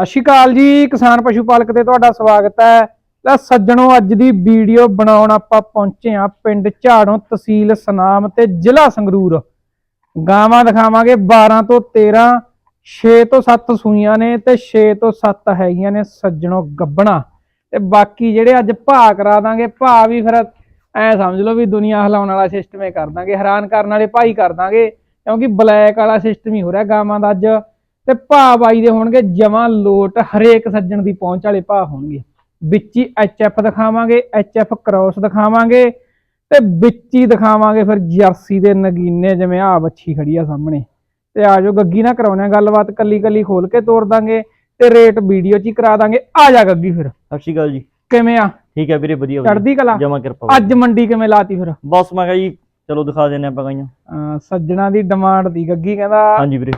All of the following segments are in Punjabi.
ਸਤਿ ਸ਼੍ਰੀ ਅਕਾਲ ਜੀ, ਕਿਸਾਨ ਪਸ਼ੂ ਪਾਲਕ ਤੇ ਤੁਹਾਡਾ ਸਵਾਗਤ ਹੈ। ਲੈ ਸੱਜਣੋ, ਅੱਜ ਦੀ ਵੀਡੀਓ ਬਣਾਉਣ ਆਪਾਂ ਪਹੁੰਚੇ ਆ ਪਿੰਡ ਝਾੜੋਂ ਤਹਿਸੀਲ ਸਨਾਮ ਤੇ ਜ਼ਿਲ੍ਹਾ ਸੰਗਰੂਰ। ਗਾਵਾਂ ਦਿਖਾਵਾਂਗੇ 12 ਤੋਂ 13 6 ਤੋਂ 7 ਸੂਈਆਂ ਨੇ ਤੇ 6 ਤੋਂ 7 ਹੈਗੀਆਂ ਨੇ ਸੱਜਣੋ ਗੱਬਣਾ। ਤੇ ਬਾਕੀ ਜਿਹੜੇ ਅੱਜ ਭਾਅ ਕਰਾ ਦਾਂਗੇ, ਭਾਅ ਵੀ ਫਿਰ ਐ ਸਮਝ ਲਓ ਵੀ ਦੁਨੀਆ ਹਿਲਾਉਣ ਵਾਲਾ ਸਿਸਟਮ ਹੀ ਕਰ ਦਾਂਗੇ, ਹੈਰਾਨ ਕਰਨ ਵਾਲੇ ਭਾਈ ਕਰ ਦਾਂਗੇ, ਕਿਉਂਕਿ ਬਲੈਕ ਵਾਲਾ ਸਿਸਟਮ ਹੀ ਹੋ ਰਿਹਾ ਗਾਵਾਂ ਦਾ ਅੱਜ। ਤੇ ਭਾਅ ਬਾਈ ਦੇ ਹੋਣਗੇ ਜਮਾਂ ਲੋਟ ਹਰੇਕ ਸੱਜਣ ਦੀ ਪਹੁੰਚ ਵਾਲੇ ਭਾਅ ਹੋਣਗੇ। ਵਿੱਚ ਹੀ ਐਚਐਫ ਦਿਖਾਵਾਂਗੇ ਐਚਐਫ ਕ੍ਰਾਸ ਦਿਖਾਵਾਂਗੇ ਤੇ ਵਿੱਚ ਹੀ ਦਿਖਾਵਾਂਗੇ ਫਿਰ ਜਰਸੀ ਦੇ ਨਗੀਨੇ ਜਿਵੇਂ ਆ ਬੱਚੀ ਖੜੀ ਆ ਸਾਹਮਣੇ। ਤੇ ਆਜੋ ਗੱਗੀ ਨਾ ਕਰਾਉਣਾ ਗੱਲਬਾਤ ਕੱਲੀ ਕੱਲੀ ਖੋਲ ਕੇ ਤੋੜ ਦਾਂਗੇ ਤੇ ਰੇਟ ਵੀਡੀਓ 'ਚ ਹੀ ਕਰਾ ਦਾਂਗੇ। ਆ ਜਾ ਗੱਗੀ ਫਿਰ। ਸਤਿ ਸ਼੍ਰੀ ਅਕਾਲ ਜੀ। ਕਿਵੇਂ ਆ? ਠੀਕ ਹੈ ਵੀਰੇ ਵਧੀਆ ਚੜਦੀ ਕਲਾ? ਜਮਾ ਕਿਰਪਾ ਅੱਜ ਮੰਡੀ ਕਿਵੇਂ ਲਾਤੀ ਫਿਰ? ਬਸ ਮੈਂ ਕਿਹਾ ਜੀ ਚਲੋ ਦਿਖਾ ਦਿੰਨੇ ਆਪਾਂ ਗਾਈਆਂ ਸੱਜਣਾ ਦੀ ਡਿਮਾਂਡ ਦੀ ਗੱਗੀ ਕਹਿੰਦਾ ਹਾਂਜੀ ਵੀਰੇ।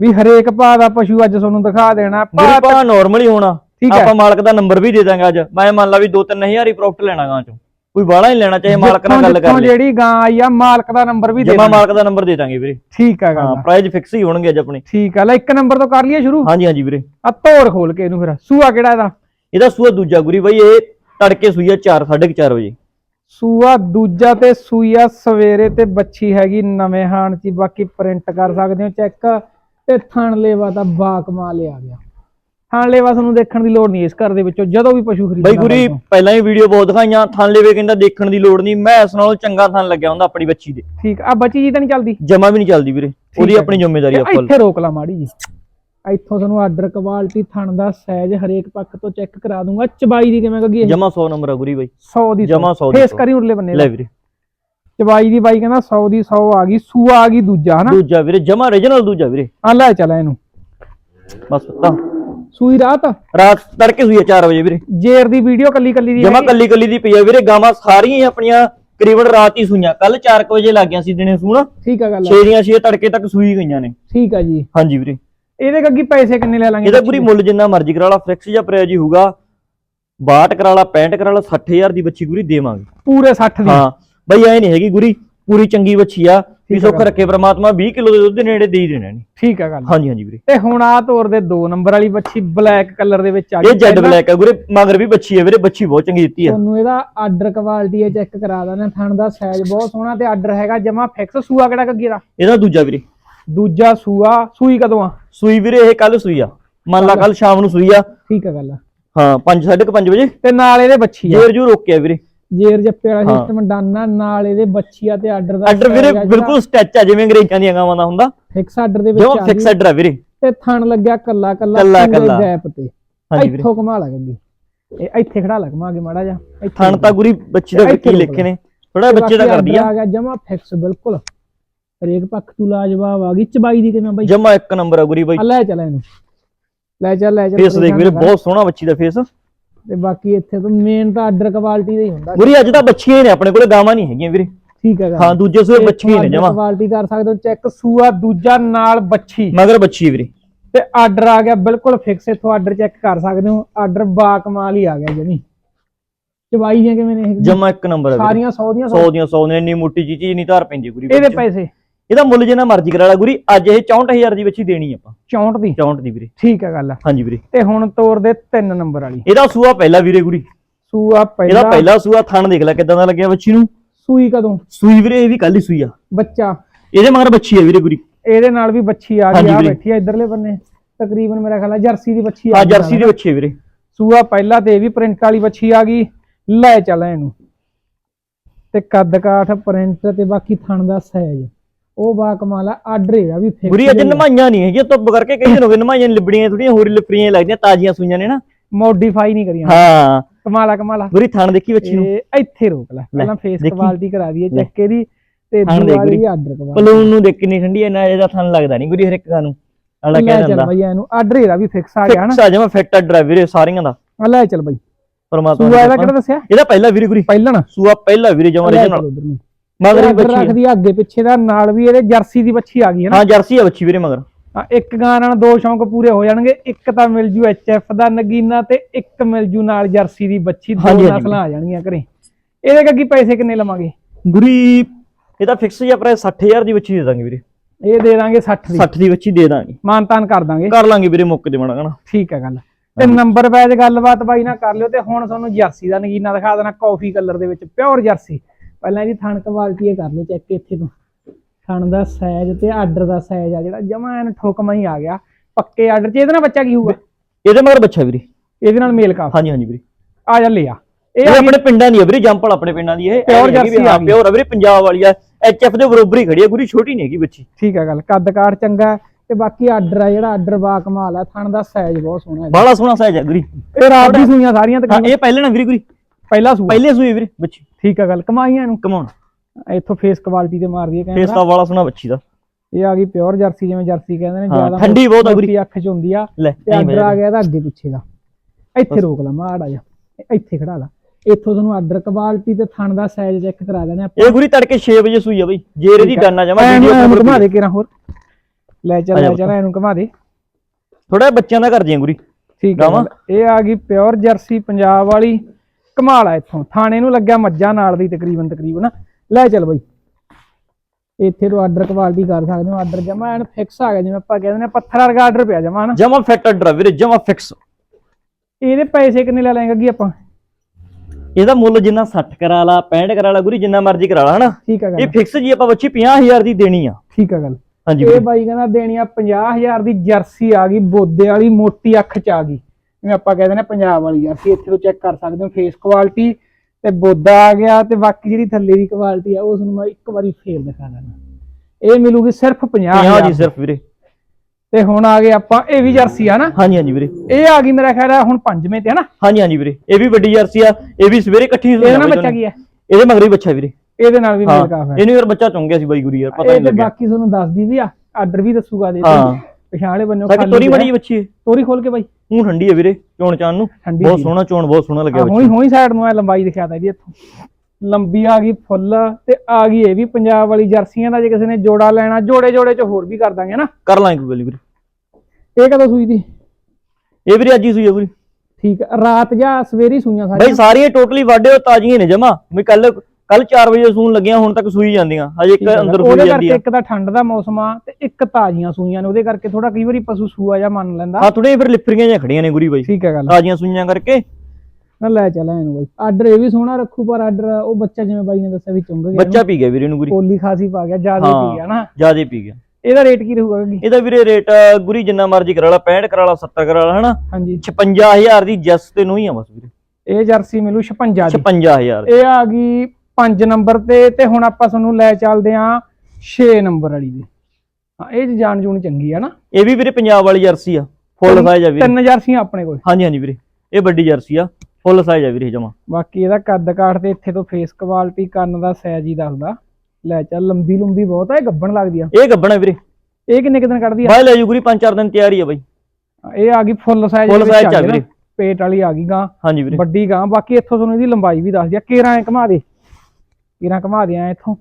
ਵੀ ਹਰੇਕ ਭਾਅ ਦਾ ਪਸ਼ੂ ਅੱਜ ਤੁਹਾਨੂੰ ਦਿਖਾ ਦੇਣਾ ਭਾਅ ਨਾਰਮਲ ਹੀ ਹੋਣਾ। ਠੀਕ ਹੈ। ਆਪਾਂ ਮਾਲਕ ਦਾ ਨੰਬਰ ਵੀ ਦੇ ਦਾਂਗੇ ਅੱਜ। ਮੈਂ ਮੰਨ ਲਾ ਵੀ 2-3000 ਹੀ ਪ੍ਰੋਫਿਟ ਲੈਣਾ ਗਾਂ ਚੋਂ। ਕੋਈ ਬਾਹਲਾ ਨਹੀਂ ਲੈਣਾ ਚਾਹੇ ਮਾਲਕ ਨਾਲ ਗੱਲ ਜਿੱਥੋਂ ਕਰ ਲੈ। ਜਿਹੜੀ ਗਾਂ ਆਈ ਆ ਮਾਲਕ ਦਾ ਨੰਬਰ ਵੀ ਦੇ ਜਮਾ ਦੇਣਾ। ਮਾਲਕ ਦਾ ਨੰਬਰ ਦੇ ਦਾਂਗੇ ਵੀਰੇ। ਠੀਕ ਆ ਹਾਂ ਗੱਲ ਪ੍ਰਾਈਸ ਫਿਕਸ ਹੀ ਹੋਣਗੇ ਅੱਜ ਆਪਣੇ। ਠੀਕ ਆ ਲੈ ਇੱਕ ਨੰਬਰ ਤੋਂ ਕਰ ਲਈਏ ਸ਼ੁਰੂ। ਹਾਂਜੀ ਹਾਂਜੀ ਵੀਰੇ। ਆ ਤੋੜ ਖੋਲ ਕੇ ਇਹਨੂੰ ਫਿਰ। ਸੂਆ ਕਿਹੜਾ ਇਹਦਾ? ਇਹਦਾ ਸੂਆ ਦੂਜਾ ਗੁਰੀ ਬਾਈ ਇਹ ਤੜਕੇ ਸੂਈ ਆ 4 4:30 ਵਜੇ। ਸੂਆ ਦੂਜਾ ਤੇ ਸੂਈਆ ਸਵੇਰੇ ਤੇ ਬੱਚੀ ਹੈਗੀ ਨਵੇਂ ਹਾਣ ਚ। ਹੀ, ਬਾਕੀ ਪ੍ਰਿੰਟ ਕਰ ਸਕਦੇ ਹੋ ਚੈੱਕ। ਤੇ ਥਣ ਲੇਵਾ ਤਾਂ ਬਾ ਕਮਾਲ ਆ ਗਿਆ। ਥਣ ਲੇਵਾ ਤੁਹਾਨੂੰ ਦੇਖਣ ਦੀ ਲੋੜ ਨਹੀਂ ਇਸ ਘਰ ਦੇ ਵਿੱਚੋਂ ਜਦੋਂ ਵੀ ਪਸ਼ੂ ਖਰੀਦਣਾ ਬਾਈ ਗੁਰੀ ਪਹਿਲਾਂ ਹੀ ਵੀਡੀਓ ਬਹੁਤ ਦਿਖਾਈਆਂ ਥਣ ਲੈਵੇ ਕਹਿੰਦਾ ਦੇਖਣ ਦੀ ਲੋੜ ਨਹੀਂ ਮੈਂ ਇਸ ਨਾਲੋਂ ਚੰਗਾ ਥਣ ਲੱਗਿਆ ਹੁੰਦਾ ਆਪਣੀ ਬੱਚੀ ਦੇ। ਠੀਕ ਆ ਬੱਚੀ ਜੀ ਤਾਂ ਨਹੀਂ ਚੱਲਦੀ? ਜਮਾ ਵੀ ਨਹੀਂ ਚੱਲਦੀ ਵੀਰੇ ਉਹਦੀ ਆਪਣੀ। ਜ਼ਿੰਮੇਵਾਰੀ ਆ ਫੁੱਲ ਇੱਥੇ ਰੋਕ ਲਾ ਮਾੜੀ ਜੀ ਇੱਥੋਂ ਤੁਹਾਨੂੰ ਆਰਡਰ ਕੁਆਲਿਟੀ ਥਣ ਦਾ ਸਾਈਜ਼ ਹਰੇਕ ਪੱਖ ਤੋਂ ਚੈੱਕ ਕਰਾ ਦੂੰਗਾ। ਚਬਾਈ ਦੀ ਕਿਵੇਂ ਗੱਗੀ ਜਮਾ 100 ਨੰਬਰ ਆ ਗੁਰੀ ਬਾਈ। 100 ਦੀ ਜਮਾਂ 100 ਦੀ ਫੇਸ। ਕਰੀ ਉਰਲੇ ਬੰਨੇ ਲੈ ਵੀਰੇ। ਚਬਾਈ ਦੀ ਬਾਈ ਕਹਿੰਦਾ 100 ਦੀ 100 ਆ ਗਈ ਸੂਆ ਆ ਗਈ ਦੂਜਾ ਹਨਾ? ਦੂਜਾ ਵੀਰੇ ਜਮਾ origignal ਦੂਜਾ ਵੀਰੇ। ਆ ਲੈ ਚੱਲ ਇਹਨੂੰ। ਬਸ ਪਤਾ ਸੂਈ ਰਾਤ? ਰਾਤ ਤੜਕੇ ਸੂਈ ਆ 4 ਵਜੇ ਵੀਰੇ। ਜੇਰ ਦੀ ਵੀਡੀਓ ਕੱਲੀ ਕੱਲੀ ਦੀ ਜਮਾ। ਕੱਲੀ ਕੱਲੀ ਦੀ ਪਈ ਆ ਵੀਰੇ ਗਾਵਾਂ ਸਾਰੀਆਂ ਹੀ ਆਪਣੀਆਂ ਕਰੀਬਨ ਰਾਤ ਹੀ ਸੂਈਆਂ। ਕੱਲ 4 ਵਜੇ ਲੱਗ ਗਿਆ ਸੀ ਦਿਨੇ ਸੂਣਾ। ਠੀਕ ਆ ਗੱਲ ਛੇ ਦੀਆਂ ਛੇ ਤੜਕੇ ਤੱਕ ਸੂਈ ਗਈਆਂ ਨੇ। ਠੀਕ ਆ ਜੀ। ਹਾਂਜੀ ਵੀਰੇ। ਇਹਦੇ ਗੱਗੀ ਪੈਸੇ ਕਿੰਨੇ ਲੈ ਲਾਂਗੇ ਇਹਦਾ ਪੂਰੀ ਮੁੱਲ ਜਿੰਨਾ ਮਰਜ਼ੀ ਕਰਾ ਲਾ ਫਿਕਸ ਜਾਂ ਪ੍ਰਾਈਜ਼ ਹੀ ਹੋਊਗਾ। 62 ਕਰਾ ਲਾ 65 ਕਰਾ ਲਾ 60000 ਦੀ ਬੱਚੀ ਗੁਰੀ ਦੇਵਾਂਗੇ। ਪੂਰੇ 60 ਦੀ? ਹਾਂ। ਬਈ ਐ ਨਹੀਂ ਹੈਗੀ ਗੁਰੀ ਪੂਰੀ ਚੰਗੀ ਬੱਚੀ ਆ ਵੀ ਸੁੱਖ ਰੱਖੇ ਪ੍ਰਮਾਤਮਾ 20 ਕਿਲੋ ਦੇ ਦੁੱਧ ਦੇ ਨੇੜੇ ਦੇ ਹੀ ਦੇਣਾ ਨਹੀਂ ਠੀਕ ਆ ਗੱਲ। ਹਾਂਜੀ ਹਾਂਜੀ ਵੀਰੇ। ਤੇ ਹੁਣ ਆ ਤੋਰ ਦੇ 2 ਨੰਬਰ ਵਾਲੀ ਬੱਚੀ ਬਲੈਕ ਕਲਰ ਦੇ ਵਿੱਚ ਆ ਇਹ ਜੈਡ ਬਲੈਕ ਆ ਗੁਰੇ ਮਗਰ ਵੀ ਬੱਚੀ ਆ ਵੀਰੇ ਬੱਚੀ ਬਹੁਤ ਚੰਗੀ ਦਿੱਤੀ ਆ। ਤੁਹਾਨੂੰ ਇਹਦਾ ਆਰਡਰ ਕੁਆਲਿਟੀ ਇਹ ਚੈੱਕ ਕਰਾ ਦਾਂ ਥਣ ਦਾ ਸਾਈਜ਼ ਬਹੁਤ ਸੋਹਣਾ ਤੇ ਆਰਡਰ ਹੈਗਾ ਜਮਾ ਫਿਕਸ ਸੂਆ ਕਿਹੜਾ ਗੱਗੀ ਦਾ? ਇਹਦਾ ਦੂਜਾ ਵੀਰੇ। ਦੂਜਾ ਸੂਆ ਸੂਈ ਕਦੋਂ ਆ? ਸੂਈ ਵੀਰੇ ਇਹ ਕੱਲ ਸੂਈ ਆ। ਮੰਨ ਲਾ ਕੱਲ ਸ਼ਾਮ ਨੂੰ ਸੂਈ ਆ। ਠੀਕ ਆ ਗੱਲ। ਹਾਂ 5 5:30 ਵਜੇ। ਤੇ ਨਾਲ ਇਹਦੇ ਬੱਚੀ ਆ। ਜੇਰ ਜੂ ਰੋਕਿਆ ਵੀਰੇ। ਜੇਰ ਜੱਪੇ ਵਾਲਾ ਹਾਂ। ਸਿਸਟਮ ਡਾਨਾ ਨਾਲ ਇਹਦੇ ਬੱਚੀ ਆ ਤੇ ਆਰਡਰ ਦਾ ਆਰਡਰ ਵੀਰੇ ਬਿਲਕੁਲ ਸਟੈਚ ਆ ਜਿਵੇਂ ਅੰਗਰੇਜ਼ਾਂ ਦੀਆਂ ਗਾਵਾਂ ਦਾ ਹੁੰਦਾ। ਫਿਕਸ ਆਰਡਰ ਦੇ ਵਿੱਚ ਆ ਫਿਕਸ ਆਰਡਰ ਆ ਵੀਰੇ। ਤੇ ਥਣ ਲੱਗਿਆ ਕੱਲਾ ਕੱਲਾ ਕੱਲਾ- ਕੱਲਾ। ਗੈਪ ਤੇ। ਹਾਂਜੀ ਵੀਰੇ। ਇੱਥੋਂ ਕਮਾ ਲੱਗੀ ਇਹ ਇੱਥੇ ਖੜਾ ਲਗਮਾ ਕੇ ਮਾੜਾ ਜਾ ਥਣ ਤਾਂ ਗੁਰੀ ਬੱਚੀ ਦਾ ਇੱਥੇ ਰੋਕ ਲਿਖੇ ਲੈ। ਨੇ। ਥੋੜਾ ਬੱਚੇ ਦਾ ਕਰਦੀ ਆ। ਆ ਗਿਆ ਜਮਾ ਫਿਕਸ ਬਿਲਕੁਲ। ਹਰੇਕ ਪੱਖ ਤੋਂ ਲਾਜਵਾਬ ਆ ਗਈ। ਚਬਾਈ ਦੀ ਕਿਵੇਂ ਬਾਈ? ਜਮਾ ਇੱਕ ਨੰਬਰ ਆ ਗੁਰੀ ਬਾਈ। ਆ ਲੈ ਚੱਲ ਇਹਨੂੰ। ਲੈ ਚੱਲ ਲੈ ਚੱਲ। ਫੇਸ ਦੇਖ ਵੀਰੇ। ਬਹੁਤ ਸੋਹਣਾ ਬੱਚੀ ਦਾ ਫੇਸ ਤੇ ਬਾਕੀ ਇੱਥੇ ਤੋਂ ਮੇਨ ਤਾਂ ਆਰਡਰ ਕੁਆਲਿਟੀ ਦਾ ਹੀ ਹੁੰਦਾ। ਗੁਰੀ ਅੱਜ ਤਾਂ ਬੱਚੀਆਂ ਹੀ ਨੇ ਆਪਣੇ ਕੋਲੇ ਗਾਵਾਂ ਨਹੀਂ ਹੈਗੀਆਂ ਵੀਰੇ। ਠੀਕ ਹੈ ਹਾਂ ਦੂਜੇ ਸੂਏ ਬੱਚੀਆਂ ਹੀ ਨੇ ਜਮਾ। ਕੁਆਲਿਟੀ ਕਰ ਸਕਦੇ ਹੋ ਚੈੱਕ ਸੂਆ ਦੂਜਾ ਨਾਲ ਬੱਚੀ ਮਗਰ ਬੱਚੀ ਹੈ ਵੀਰੇ। ਤੇ ਆਰਡਰ ਆ ਗਿਆ ਬਿਲਕੁਲ ਫਿਕਸ ਇੱਥੋਂ ਆਰਡਰ ਚੈੱਕ ਕਰ ਸਕਦੇ ਹੋ ਆਰਡਰ ਬਾ ਕਮਾਲ ਹੀ ਆ ਗਿਆ ਜਮੀ। ਚਬਾਈ ਦੀਆਂ ਕਿਵੇਂ ਨੇ? ਜਮਾ ਇੱਕ ਨੰਬਰ ਵੀਰੇ। ਸਾਰੀਆਂ 100 ਦੀਆਂ 100 ਦੀਆਂ 100 ਨੇ ਇੰਨੀ ਮੋਟੀ ਚੀਜ਼ ਨਹੀਂ ਧਾਰ ਪੈਂਦੀ ਗੁਰੀ ਇਹਦੇ। ਪੈਸੇ। ਇਹਦਾ ਮੁੱਲ ਜਿੰਨਾ ਮਰਜ਼ੀ ਕਰਾ ਲਾ ਗੁਰੀ ਅੱਜ ਇਹ 64000 ਦੀ ਬੱਚੀ ਦੇਣੀ ਆਪਾਂ। 64 ਦੀ? 64 ਦੀ ਵੀਰੇ। ਠੀਕ ਹੈ ਗੱਲ। ਹਾਂਜੀ ਵੀਰੇ। ਤੇ ਹੁਣ ਤੋਰ ਦੇ 3 ਨੰਬਰ ਵਾਲੀ। ਇਹਦਾ ਸੂਆ ਪਹਿਲਾ ਵੀਰੇ ਗੁਰੀ। ਸੂਆ ਇਹਦਾ ਪਹਿਲਾ ਪਹਿਲਾ ਸੂਆ ਥਣ ਦੇਖ ਲੈ ਕਿਦਾਂ ਦਾ ਲੱਗਿਆ ਬੱਚੀ ਨੂੰ। ਸੂਈ ਕਦੋਂ? ਸੂਈ ਵੀਰੇ ਇਹ ਵੀ ਕੱਲ ਹੀ ਸੂਈ ਆ। ਬੱਚਾ। ਇਹਦੇ ਮਗਰ ਬੱਚੀ ਹੈ ਵੀਰੇ ਗੁਰੀ। ਇਹਦੇ ਨਾਲ ਵੀ ਬੱਚੀ ਆ ਗਈ ਆ। ਬੈਠੀ ਆ ਇਧਰਲੇ ਬੰਨੇ। ਤਕਰੀਬਨ ਮੇਰਾ ਖਿਆਲ ਆ ਜਰਸੀ ਦੀ ਬੱਚੀ ਆ ਹਾਂ ਜਰਸੀ। ਦੇ ਬੱਚੇ ਵੀਰੇ। ਸੂਆ ਪਹਿਲਾ ਤੇ ਇਹ ਵੀ ਪ੍ਰਿੰਟ ਵਾਲੀ ਬੱਚੀ ਆ ਗਈ। ਲੈ ਚੱਲ ਇਹਨੂੰ। ਤੇ ਕੱਦ ਕਾਠ ਪ੍ਰਿੰਟ ਤੇ ਬਾਕੀ ਥਣ ਦਾ ਸਾਈਜ਼ ਉਹ ਬਾ ਕਮਾਲ ਆ ਆਰਡਰ ਇਹਦਾ ਵੀ ਫਿਕਸ ਗੁਰੀ ਅੱਜ ਨਮਾਈਆਂ ਨਹੀਂ ਹੈਗੀਆਂ ਧੁੱਪ ਕਰਕੇ ਕਈ ਦਿਨ ਹੋ ਗਏ ਨਮਾਈਆਂ ਨੀ ਲਿਬੜੀਆਂ ਥੋੜੀਆਂ ਹੋਰ ਲਿਪਰੀਆਂ ਲੱਗਦੀਆਂ ਤਾਜ਼ੀਆਂ ਸੂਈਆਂ ਨੇ ਨਾ। ਮੋਡੀਫਾਈ ਨਹੀਂ ਕਰੀਆਂ। ਹਾਂ। ਕਮਾਲਾ ਕਮਾਲਾ ਗੁਰੀ ਥਣ ਦੇਖੀ ਬੱਚੀ ਨੂੰ। ਇੱਥੇ ਰੋਕ ਲੈ ਪਹਿਲਾਂ ਫੇਸ। ਕੁਆਲਿਟੀ ਕਰਾ ਦਈਏ। ਚੈੱਕ ਇਹਦੀ ਤੇ ਵੀਰੇ। ਆਰਡਰ ਕੁਆਲਿਟੀ ਪਲੂਨ ਨੂੰ ਦੇਖ ਕਿੰਨੀ ਠੰਡੀ ਐ ਨਾ ਇਹਦਾ ਥਣ ਲੱਗਦਾ ਨਹੀਂ ਗੁਰੀ ਹਰ ਇੱਕ ਨੂੰ। ਅਲਾ ਕਹਿ ਚੱਲ ਦਿੰਦਾ। ਬਈ ਇਹਨੂੰ ਆਰਡਰ ਇਹਦਾ ਵੀ ਫਿਕਸ ਆ ਗਿਆ ਨਾ। ਫਿਕਸ ਆ ਜਾਵਾਂ ਫਿੱਟ ਆ ਡਰਾਈਵਰ ਸਾਰੀਆਂ ਦਾ। ਲੈ ਚੱਲ ਬਈ। ਪਰਮਾਤਮਾ ਸੂਆ ਇਹਦਾ ਦੀ ਕਿਹੜਾ ਦੱਸਿਆ? ਇਹਦਾ ਪਹਿਲਾ ਵੀਰੇ ਗੁਰੀ। ਪਹਿਲਣ। ਸੂਆ ਪਹਿਲਾ ਵੀਰੇ ਜਮਾ ਲੈ ਮਗਰ ਬੱਚੀ ਰੱਖਦੀ ਆ ਅੱਗੇ ਪਿੱਛੇ ਦਾ ਨਾਲ ਵੀ ਇਹਦੇ ਜਰਸੀ ਦੀ ਬੱਚੀ ਆ ਗਈ ਹੈ। ਨਾ। ਹਾਂ ਜਰਸੀ ਆ ਬੱਚੀ ਵੀਰੇ ਮਗਰ। ਹਾਂ, ਇੱਕ ਗਾਂ ਨਾਲ ਦੋ ਸ਼ੌਂਕ ਪੂਰੇ ਹੋ ਜਾਣਗੇ ਇੱਕ ਤਾਂ ਮਿਲ ਜੂ ਐਚਐਫ ਦਾ ਨਗੀਨਾ ਤੇ ਇੱਕ ਮਿਲ ਜੂ ਨਾਲ ਜਰਸੀ ਦੀ ਬੱਚੀ ਦੋ ਹਾਂਜੀ, ਹਾਂਜੀ। ਨਸਲਾਂ ਆ ਜਾਣਗੀਆਂ ਘਰੇ। ਇਹਦੇ ਅੱਗੇ ਪੈਸੇ ਕਿੰਨੇ ਲਵਾਂਗੇ? ਗੁਰੀ ਇਹਦਾ ਫਿਕਸ ਜਿਹਾ ਪ੍ਰਾਈਸ 60000 ਦੀ ਬੱਚੀ ਦੇ ਦਾਂਗੇ ਵੀਰੇ। ਇਹ ਦੇ ਦਾਂਗੇ 60 ਦੀ। 60 ਦੀ ਬੱਚੀ ਦੇ ਦਾਂਗੇ। ਮਾਨਤਾਨ ਕਰ ਦਾਂਗੇ। ਕਰ ਲਾਂਗੇ ਵੀਰੇ ਮੁੱਕ ਦੇ ਕਣਾ ਠੀਕ ਹੈ ਗੱਲ। ਤੇ ਨੰਬਰ ਵਾਈਜ਼ ਗੱਲਬਾਤ ਬਾਈ ਨਾਲ ਕਰ ਲਿਓ ਤੇ ਹੁਣ ਤੁਹਾਨੂੰ ਜਰਸੀ ਦਾ ਨਗੀਨਾ ਦਿਖਾ ਦੇਣਾ ਕਾਫੀ ਕਲਰ ਦੇ ਵਿੱਚ ਪਿਓਰ ਜਰਸੀ। ਪਹਿਲਾਂ ਇਹਦੀ ਥਣ ਕੁਆਲਿਟੀ ਇਹ ਕਰ ਲਿਓ ਚੈੱਕ ਇੱਥੇ ਤੋਂ। ਥਣ ਦਾ ਸਾਈਜ਼ ਤੇ ਆਰਡਰ ਦਾ ਸਾਈਜ਼ ਆ ਜਿਹੜਾ ਜਮਾ ਐਨ ਠੋਕਮਾ ਹੀ ਆ ਗਿਆ। ਪੱਕੇ ਆਰਡਰ 'ਚ ਇਹਦੇ ਨਾਲ ਬੱਚਾ ਕੀ ਹੋਊਗਾ? ਇਹਦੇ ਮਗਰ ਬੱਚਾ ਵੀਰੇ। ਇਹਦੇ ਨਾਲ ਮੇਲ ਕਾਫ। ਹਾਂਜੀ ਹਾਂਜੀ ਵੀਰੇ। ਆ ਜਾ ਲਿਆ ਇਹ ਆਪਣੇ ਪਿੰਡਾਂ ਦੀ ਹੈ ਵੀਰੇ ਜੰਪਲ ਆਪਣੇ ਪਿੰਡਾਂ ਦੀ ਇਹ। ਵੀ jersey ਆ ਹਾਂ। ਪਿਓਰ ਆ ਵੀਰੇ ਪੰਜਾਬ ਵਾਲੀ ਆ। ਐਚਐਫ ਦੇ ਬਰੋਬਰ ਹੀ ਖੜੀ ਆ ਗੁਰੀ ਛੋਟੀ ਨਹੀਂ ਹੈਗੀ ਬੱਚੀ। ਠੀਕ ਆ ਗੱਲ ਕੱਦ ਕਾਰ ਚੰਗਾ ਹੈ ਤੇ ਬਾਕੀ ਆਰਡਰ ਆ ਜਿਹੜਾ ਆਰਡਰ ਬਾ ਕਮਾਲ ਆ। ਥਣ ਦਾ ਸਾਈਜ਼ ਬਹੁਤ ਸੋਹਣਾ ਹੈ। ਬਾਲਾ ਸੋਹਣਾ ਸਾਈਜ਼ ਆ ਗੁਰੀ ਇਹ ਰਾਤ ਦੀ ਸੂਈਆਂ ਸਾਰੀਆਂ ਹਾਂ ਤਕਰੀਬਨ ਇਹ ਪਹਿਲੇ ਨਾ ਵੀਰੇ ਗੁਰੀ ਪਹਿਲਾ ਸੂਆ। ਪਹਿਲੇ ਸੂਈ ਵੀਰੇ ਬੱਚੀ। ਠੀਕ ਆ ਗੱਲ ਕਮਾਈਆਂ ਨੂੰ ਕਮਾਉਣ ਇੱਥੋਂ ਫੇਸ ਕੁਆਲਿਟੀ ਤੇ ਮਾਰਦੀ ਹੈ ਫੇਸ ਕੈਮਰਾ ਤਾਂ ਵਾਲਾ ਸੋਹਣਾ ਬੱਚੀ ਦਾ। ਇਹ ਆ ਗਈ ਪਿਓਰ ਜਰਸੀ ਜਿਵੇਂ ਜਰਸੀ ਕਹਿੰਦੇ ਨੇ ਹਾਂ, ਠੰਡੀ ਬਹੁਤ ਆ ਮੋਟੀ। ਅੱਖ ਚ ਹੁੰਦੀ ਆ। ਲੈ ਤੇ ਆਰਡਰ ਆ ਗਿਆ ਇਹਦਾ ਅੱਗੇ ਪਿੱਛੇ ਦਾ। ਇੱਥੇ ਰੋਕ ਲਾ ਮਾੜ ਆ ਜਾ ਇੱਥੇ ਖੜਾ ਲਾ। ਇੱਥੋਂ ਤੁਹਾਨੂੰ ਆਰਡਰ ਕੁਆਲਿਟੀ ਤੇ ਥਣ ਦਾ ਸਾਈਜ਼ ਚੈੱਕ ਕਰਾ ਦੇਣਾ ਆਪਾਂ। ਇਹ ਗੁਰੀ ਤੜਕੇ 6 ਵਜੇ ਸੂਈ ਆ ਬਈ। ਜੇਰੇ ਦੀ ਡਾਨਾ ਜਮਾ ਵੀਡੀਓ ਐਨੂੰ ਘੁਮਾ ਦੇ ਕਿਰਾਂ ਹੋਰ। ਲੈ ਚੱਲ ਜਾ ਲੈ ਚੱਲ ਇਹਨੂੰ ਘੁਮਾ ਦੇ। ਥੋੜਾ ਬੱਚਿਆਂ ਦਾ ਕਰਦੀਆਂ ਗੁਰੀ ਠੀਕ ਹੈ ਗਾਵਾਂ? ਇਹ ਆ ਗਈ ਪਿਓਰ ਜਰਸੀ ਪੰਜਾਬ ਵਾਲੀ। ਕਮਾਲ ਆ ਇੱਥੋਂ। ਥਾਣੇ ਨੂੰ ਲੱਗਿਆ ਮੱਝਾਂ ਨਾਲ ਦੀ ਤਕਰੀਬਨ ਤਕਰੀਬਨ। ਲੈ ਚੱਲ ਬਈ। ਇੱਥੇ ਤੋਂ ਆਰਡਰ ਕੁਆਲਿਟੀ ਕਰ ਸਕਦੇ ਹੋ ਆਰਡਰ ਜਮਾ ਐਨ ਫਿਕਸ ਆ ਗਿਆ ਜਿਵੇਂ ਆਪਾਂ ਕਹਿੰਦੇ ਨੇ ਪੱਥਰ ਵਰਗਾ ਆਰਡਰ ਪਿਆ ਜਮਾ ਨਾ ਜਮਾ ਫਿੱਟ ਅਡਰ ਵੀਰੇ ਜਮਾ ਫਿਕਸ ਇਹਦੇ ਪੈਸੇ ਕਿੰਨੇ ਲੈ ਲਾਂਗੇ ਅੱਗੇ ਆਪਾਂ? ਇਹਦਾ ਮੁੱਲ ਜਿੰਨਾ 60 ਕਰਾ ਲਾ 65 ਕਰਾ ਲਾ ਗੁਰੀ ਜਿੰਨਾ ਮਰਜ਼ੀ ਕਰਾ ਲਾ ਹਨਾ? ਠੀਕ ਆ ਇਹ ਗੱਲ ਫਿਕਸ ਜੀ ਆਪਾਂ ਬੱਚੀ 50000 ਦੀ ਦੇਣੀ ਆ। ਠੀਕ ਆ ਗੱਲ। ਹਾਂਜੀ ਇਹ ਬਾਈ। ਕਹਿੰਦਾ ਦੇਣੀ ਆ 50000 ਦੀ ਜਰਸੀ ਆ ਗਈ ਬੋਦੇ ਵਾਲੀ ਮੋਟੀ ਅੱਖ ਚ ਆ ਗਈ। ਜਿਵੇਂ ਆਪਾਂ ਕਹਿੰਦੇ ਨੇ ਪੰਜਾਬ ਵਾਲੀ ਜਰਸੀ ਇੱਥੇ ਤੋਂ ਚੈੱਕ ਕਰ ਸਕਦੇ ਹੋ ਫੇਸ ਕੁਆਲਿਟੀ ਤੇ ਬੋਦਾ ਆ ਗਿਆ ਤੇ ਬਾਕੀ ਜਿਹੜੀ ਥੱਲੇ ਦੀ ਕੁਆਲਿਟੀ ਆ ਉਸ ਨੂੰ ਮੈਂ ਇੱਕ ਵਾਰੀ ਫੇਰ ਦਿਖਾ ਦਿੰਦਾ। ਇਹ ਮਿਲੂਗੀ ਸਿਰਫ 50000 50 ਜੀ ਸਿਰਫ ਵੀਰੇ। ਤੇ ਹੁਣ ਆ ਗਏ ਆਪਾਂ ਇਹ ਵੀ ਜਰਸੀ ਆ ਨਾ? ਹਾਂਜੀ ਹਾਂਜੀ ਵੀਰੇ। ਇਹ ਆ ਗਈ ਮੇਰਾ ਖਿਆਲ ਆ ਹੁਣ ਪੰਜਵੇਂ ਤੇ ਹੈ ਨਾ? ਹਾਂਜੀ ਹਾਂਜੀ ਵੀਰੇ। ਇਹ ਵੀ ਵੱਡੀ ਜਰਸੀ ਆ ਇਹ ਵੀ ਸਵੇਰੇ ਇਕੱਠੀ ਇਹਦੇ ਨਾਲ ਬਈ ਬੱਚਾ। ਕੀ ਹੈ ਇਹਦੇ ਮਗਰ ਹੀ ਬੱਚਾ ਵੀਰੇ। ਇਹਦੇ ਨਾਲ ਵੀ ਹਾਂ ਮੇਲ ਕਾਫ ਹੈ ਇਹਨੂੰ ਯਾਰ ਬੱਚਾ ਚੁੰਗਿਆ ਸੀ ਬਾਈ ਗੁਰੀ ਯਾਰ ਪਤਾ ਨਹੀਂ ਲੱਗਿਆ। ਬਾਕੀ ਤੁਹਾਨੂੰ ਦੱਸਦੀ ਵੀ ਆ ਆਰਡਰ ਵੀ ਦੱਸੂਗਾ ਦੇ ਹਾਂ। ਪਛਾਣ ਵਾਲੇ ਬੰਨੋ ਸਾਡੀ ਤੋਰੀ ਮੜੀ ਬੱਚੀ ਹੈ ਤੋਰੀ ਖੋਲ ਕੇ ਬਾਈ। ਹੁਣ ਠੰਡੀ ਹੈ ਵੀਰੇ ਚੋਣ ਚਾਣ ਨੂੰ। ਬਹੁਤ। ਸੋਹਣਾ ਚੋਣ ਬਹੁਤ ਸੋਹਣਾ ਲੱਗਿਆ ਹੋਈ ਬੱਚਾ। ਹੋਈ ਸਾਈਡ ਨੂੰ ਐ ਲੰਬਾਈ ਦਿਖਾਤਾ ਇਹਦੀ ਇੱਥੋਂ। ਲੰਬੀ ਆ ਗਈ ਫੁੱਲ ਤੇ ਆ ਗਈ ਇਹ ਵੀ ਪੰਜਾਬ ਵਾਲੀ ਜਰਸੀਆਂ ਦਾ ਜੇ ਕਿਸੇ ਨੇ ਜੋੜਾ ਲੈਣਾ ਜੋੜੇ ਜੋੜੇ ਚ ਹੋਰ ਵੀ ਕਰ ਦਾਂਗੇ ਨਾ। ਕਰ ਲਾਂਗੇ ਕੋਈ ਗੱਲ ਵੀਰੇ। ਇਹ ਕਦੋਂ ਸੂਈ ਦੀ? ਇਹ ਵੀਰੇ ਅੱਜ ਹੀ ਸੂਈ ਆ ਵੀਰੇ ਠੀਕ ਰਾਤ ਜਾਂ ਸਵੇਰੀ ਸੂਈਆਂ ਬਾਈ ਸਾਰੀਆਂ ਸਾਰੀਆਂ ਟੋਟਲੀ ਵਾਢੇ ਉਹ ਤਾਜ਼ੀਆਂ ਨੇ ਜਮਾ। ਮੈਂ ਕੱਲ ਕੱਲ 4 ਵਜੇ ਸੂਣ ਲੱਗੀਆਂ ਹੁਣ ਤੱਕ ਸੂਈ ਜਾਂਦੀਆਂ। ਹਜੇ ਇੱਕ ਅੰਦਰ ਸੂਈ ਉਹਦੇ ਜਾਂਦੀ ਕਰਕੇ ਆ ਇੱਕ ਤਾਂ ਠੰਡ ਦਾ ਮੌਸਮ ਆ ਤੇ ਇੱਕ ਤਾਜ਼ੀਆਂ ਸੂਈਆਂ ਨੇ ਉਹਦੇ ਕਰਕੇ ਥੋੜਾ ਕਈ ਵਾਰੀ ਪਸ਼ੂ ਸੂਆ ਜਾਂ ਮੰਨ ਲੈਂਦਾ। ਹਾਂ ਥੋੜੇ ਫਿਰ ਲਿਪਰੀਆਂ ਜਿਹੀਆਂ ਖੜੀਆਂ ਨੇ ਗੁਰੀ ਬਾਈ। ਠੀਕ ਹੈ ਗੱਲ। ਤਾਜ਼ੀਆਂ ਸੂਈਆਂ ਕਰਕੇ। ਨਾ ਲੈ ਚੱਲ ਇਹਨੂੰ ਬਾਈ। ਆਰਡਰ ਇਹ ਵੀ ਸੋਹਣਾ ਰੱਖੂ ਪਰ ਆਰਡਰ ਉਹ ਬੱਚਾ ਜਿਵੇਂ ਬਾਈ ਨੇ ਦੱਸਿਆ ਵੀ ਚੁੰਗ ਗਿਆ ਬੱਚਾ ਪੀ ਗਿਆ ਵੀਰੇ ਇਹਨੂੰ ਗੁਰੀ। ਕੋਲੀ ਖਾਸੀ ਪਾ ਗਿਆ ਜ਼ਿਆਦਾ। ਪੀ ਗਿਆ ਨਾ। ਜਿਆਦੇ ਪੀ ਗਿਆ। ਇਹਦਾ ਰੇਟ ਕੀ ਰਹੂਗਾ ਜੀ ਇਹਦਾ ਵੀਰੇ ਰੇਟ ਗੁਰੀ ਜਿੰਨਾ ਮਰਜ਼ੀ ਕਰਾ ਲਾ 65 ਕਰਾ ਲਾ 70 ਕਰਾ ਲਾ ਹਨਾ? ਹਾਂਜੀ। 56000 ਦੀ ਜੈਸ ਤੇ ਨੂੰ ਹੀ ਆ ਬਸ ਵੀਰੇ। ਇਹ ਜਰਸੀ ਮਿਲੂ 56 ਦੀ। 56000 ਇਹ ਆ ਗਈ 5 ਨੰਬਰ ਤੇ ਤੇ ਹੁਣ ਆਪਾਂ ਤੁਹਾਨੂੰ ਲੈ ਚੱਲਦੇ ਆਂ 6 ਨੰਬਰ ਵਾਲੀ ਦੀ। ਹਾਂ ਇਹ ਜਾਣ ਜੂਣ ਚੰਗੀ ਆ ਨਾ। ਇਹ ਵੀ ਵੀਰੇ ਪੰਜਾਬ ਵਾਲੀ ਜਰਸੀ ਆ ਫੁੱਲ ਸਾਈਜ਼ ਆ ਵੀਰੇ। ਤਿੰਨ ਜਰਸੀਆਂ ਆਪਣੇ ਕੋਲ। ਹਾਂਜੀ ਹਾਂਜੀ ਵੀਰੇ ਇਹ ਵੱਡੀ ਜਰਸੀ ਆ ਫੁੱਲ ਸਾਈਜ਼ ਆ ਵੀਰੇ ਜਮਾ। ਬਾਕੀ ਇਹਦਾ ਕੱਦ ਕਾਠ ਤੇ ਇੱਥੇ ਤੋਂ ਫੇਸ ਕੁਆਲਿਟੀ ਕੰਨ ਦਾ ਸਾਈਜ਼ ਹੀ ਦੱਸਦਾ। ਲੈ ਚੱਲ ਲੰਬੀ ਲੰਬੀ ਬਹੁਤ ਆ ਇਹ ਗੱਬਣ ਲੱਗਦੀ ਆ। ਇਹ ਗੱਬਣਾ ਵੀਰੇ। ਇਹ ਕਿੰਨੇ ਕੁ ਦਿਨ ਕੱਢਦੀ ਆ? ਬਾਈ ਲੈ ਜੂ ਗੁਰੀ 5-4 ਦਿਨ ਤਿਆਰੀ ਆ ਬਾਈ। ਇਹ ਆ ਗਈ ਫੁੱਲ ਸਾਈਜ਼ size ਚ ਆ ਵੀਰੇ। ਪੇਟ ਵਾਲੀ ਆ ਗਈ ਗਾਂ। ਹਾਂਜੀ ਵੀਰੇ। ਵੱਡੀ ਗਾਂ ਬਾਕੀ ਇੱਥੋਂ ਤੁਹਾਨੂੰ ਇਹਦੀ ਲੰਬਾਈ ਵੀ ਦੱਸਦੀ ਆ ਕੇਰਾਂ ਐ ਘਮਾ ਦੇ। ਕੇਰਾਂ ਘਮਾ ਦੇ ਆ ਇੱਥੋਂ।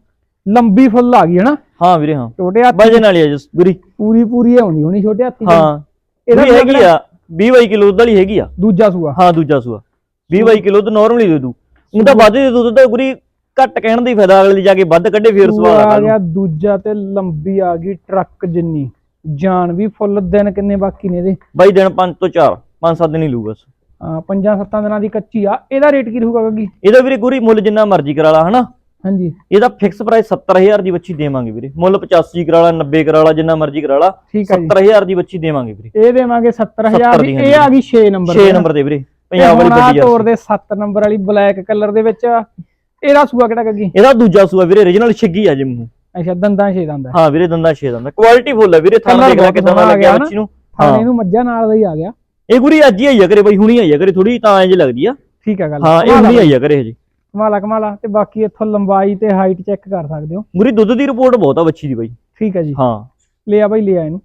ਲੰਬੀ ਫੁੱਲ ਆ ਗਈ ਹਨਾ ਹਾਂ ਵੀਰੇ ਹਾਂ। ਛੋਟੇ ਹੱਥ ਵਜਨ ਵਾਲੀ ਆ ਜਸ ਗੁਰੀ ਪੂਰੀ। ਪੂਰੀ ਆਉਂਦੀ ਹੋਣੀ ਛੋਟੇ ਹੱਥੀ ਹਾਂ। ਇਹਦਾ ਹੈਗੀ ਆ। 20-22 ਕਿਲੋ ਦੁੱਧ ਵਾਲੀ ਹੈਗੀ ਆ। ਦੂਜਾ ਸੂਆ। ਹਾਂ ਦੂਜਾ ਸੂਆ। 20-22 ਕਿਲੋ ਦੁੱਧ ਨਾਰਮਲੀ ਦੇ ਦੂ। ਉਹ ਤਾਂ ਵੱਧ ਦੇ ਦੁੱਧ ਤਾਂ ਗੁਰੀ ਘੱਟ ਕਹਿਣ ਦਾ ਫਾਇਦਾ ਅਗਲੇ ਜਾ ਕੇ ਵੱਧ ਕੱਢੇ ਫੇਰ ਸੂਆ ਸਵਾਲ ਆ ਗਿਆ ਦੂਜਾ ਤੇ ਲੰਬੀ ਆ ਗਈ ਟਰੱਕ ਜਿੰਨੀ। ਜਾਨ ਵੀ ਫੁੱਲ ਦਿਨ ਕਿੰਨੇ ਬਾਕੀ ਨੇ ਇਹਦੇ? ਬਾਈ ਦਿਨ 5 ਤੋਂ 4 5-7 ਦਿਨ ਹੀ ਲੂ ਬਸ। ਹਾਂ ਪੰਜਾਂ ਸੱਤਾਂ ਦਿਨਾਂ ਦੀ ਕੱਚੀ ਆ। ਇਹਦਾ ਰੇਟ ਕੀ ਰਹੂਗਾ ਗੱਗੀ ਇਹਦਾ ਵੀਰੇ ਗੁਰੀ ਮੁੱਲ ਜਿੰਨਾ ਮਰਜ਼ੀ ਕਰਾ ਲਾ ਹਨਾ? ਹਾਂਜੀ। ਇਹਦਾ ਫਿਕਸ ਪ੍ਰਾਈਸ 70000 ਦੀ ਬੱਚੀ ਦੇਵਾਂਗੇ ਵੀਰੇ। ਮੁੱਲ 85 ਕਰਾ ਲਾ 90 ਕਰਾ ਲਾ ਜਿੰਨਾ ਮਰਜ਼ੀ ਕਰਾ ਲਾ ਠੀਕ ਆ ਜੀ। 70000 ਦੀ ਬੱਚੀ ਦੇਵਾਂਗੇ ਵੀਰੇ। ਇਹ ਦੇਵਾਂਗੇ 70000 ਦੀ। ਇਹ ਆ ਗਈ 6 ਨੰਬਰ 6 ਨੰਬਰ ਦੇ ਵੀਰੇ ਪੰਜਾਬ ਵਾਲੀ ਵੱਡੀ ਤੋਰ ਜਰਸੀ। ਦੇ 7 ਨੰਬਰ ਵਾਲੀ ਬਲੈਕ ਕਲਰ ਦੇ ਵਿੱਚ ਇਹਦਾ ਸੂਆ ਕਿਹੜਾ ਗੱਗੀ ਇਹਦਾ ਦੂਜਾ ਸੂਆ ਵੀਰੇ origignal ਛਿੱਗੀ ਆ ਜਿੰਮੂ ਅੱਛਾ ਦੰਦਾਂ ਛੇ ਦੰਦ ਹਾਂ ਵੀਰੇ ਦੰਦਾ ਛੇ ਦੰਦਾ ਕੁਆਲਿਟੀ ਫੁੱਲ ਹੈ ਵੀਰੇ ਥਾਂ Colour ਦੇਖ ਲੈ ਕਿਦਾਂ ਦਾ ਆ ਲੱਗਿਆ ਗਿਆ ਬੱਚੀ ਨੂੰ। ਹਾਂ। ਇਹਨੂੰ ਮੱਝਾਂ ਨਾਲ ਦਾ ਹੀ ਆ ਗਿਆ। ਇਹ ਗੁਰੀ ਅੱਜ ਹੀ ਆਈ ਆ ਕਰੇ ਬਈ ਹੁਣੀ ਆਈ ਆ ਕਰੇ ਥੋੜੀ ਤਾਂ ਇੰਜ ਲੱਗਦੀ ਆ। ਠੀਕ ਆ ਗੱਲ। ਹਾਂ ਇਹ ਹੁਣੀ ਆਈ ਆ ਕਰੇ ਹਜੇ। ਕਮਾਲਾ ਕਮਾਲਾ ਤੇ ਬਾਕੀ ਇੱਥੋਂ ਲੰਬਾਈ ਤੇ ਹਾਈਟ ਚੈੱਕ ਕਰ ਸਕਦੇ ਹੋ। ਗੁਰੀ ਦੁੱਧ ਦੀ ਰਿਪੋਰਟ ਬਹੁਤ ਆ ਬੱਚੀ ਦੀ ਬਾਈ। ਠੀਕ ਹੈ ਜੀ। ਹਾਂ। ਲਿਆ ਬਾਈ ਲਿਆ ਇਹਨੂੰ।